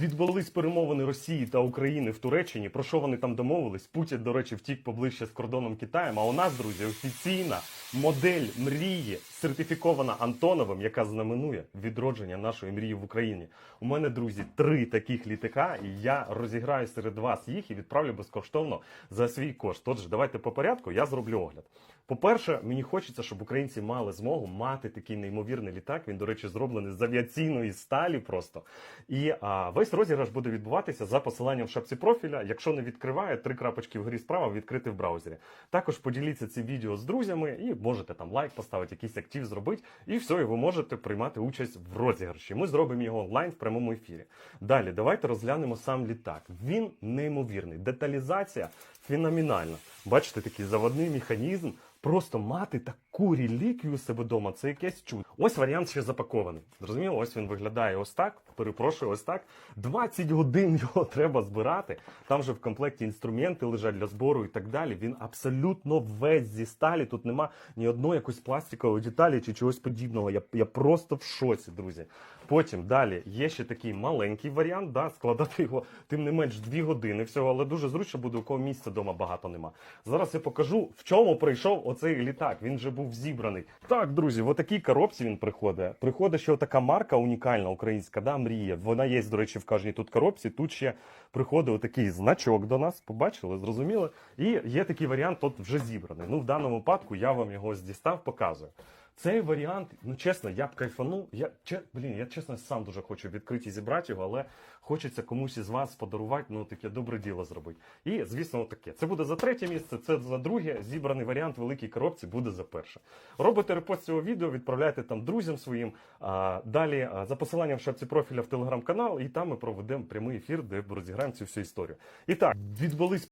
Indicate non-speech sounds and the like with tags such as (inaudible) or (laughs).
Відбулись перемовини Росії та України в Туреччині. Про що вони там домовились? Путін, до речі, втік поближче з кордоном Китаєм. А у нас, друзі, офіційна модель мрії, сертифікована Антоновим, яка знаменує відродження нашої мрії в Україні. У мене, друзі, три таких літака, і я розіграю серед вас їх і відправлю безкоштовно за свій кошт. Отже, давайте по порядку. Я зроблю огляд. По-перше, мені хочеться, щоб українці мали змогу мати такий неймовірний літак. Він, до речі, зроблений з авіаційної сталі просто. І а, весь розіграш буде відбуватися за посиланням в шапці профіля. Якщо не відкриває, три крапочки вгорі справа відкрити в браузері. Також поділіться цим відео з друзями і можете там лайк поставити, якийсь актив зробити, і все, і ви можете приймати участь в розіграші. Ми зробимо його онлайн в прямому ефірі. Далі, давайте розглянемо сам літак. Він неймовірний. Деталізація феноменальна. Бачите, такий заводний механізм. Просто мати таку реліквію себе вдома, це якесь чудо. Ось варіант ще запакований. Зрозуміло, ось він виглядає ось так. Перепрошую, ось так. 20 годин (laughs) його треба збирати. Там же в комплекті інструменти лежать для збору і так далі. Він абсолютно весь зі сталі. Тут нема ні одної якоїсь пластикової деталі чи чогось подібного. Я, я просто в шоці, друзі. Потім далі є ще такий маленький варіант, да, складати його тим не менш 2 години всього, але дуже зручно буде, у кого місця вдома багато нема. Зараз я покажу, в чому прийшов оцей літак. Він вже був зібраний. Так, друзі, в отакій коробці він приходить. Приходить ще така марка унікальна українська, да, мрія. Вона є, до речі, в кожній тут коробці. Тут ще приходить отакий значок до нас. Побачили, зрозуміли. І є такий варіант, тут вже зібраний. Ну, в даному випадку я вам його дістав, показую. Цей варіант, ну чесно, я б кайфанув. Я че, блін, я чесно сам дуже хочу відкрити і зібрати його, але хочеться комусь із вас подарувати, ну таке добре діло зробити. І звісно, таке. Це буде за третє місце, це за друге. Зібраний варіант великій коробці буде за перше. Робите репост цього відео, відправляйте там друзям своїм. А, далі а, за посиланням в шапці профіля в телеграм-канал, і там ми проведемо прямий ефір, де розіграємо цю всю історію. І так, відбулись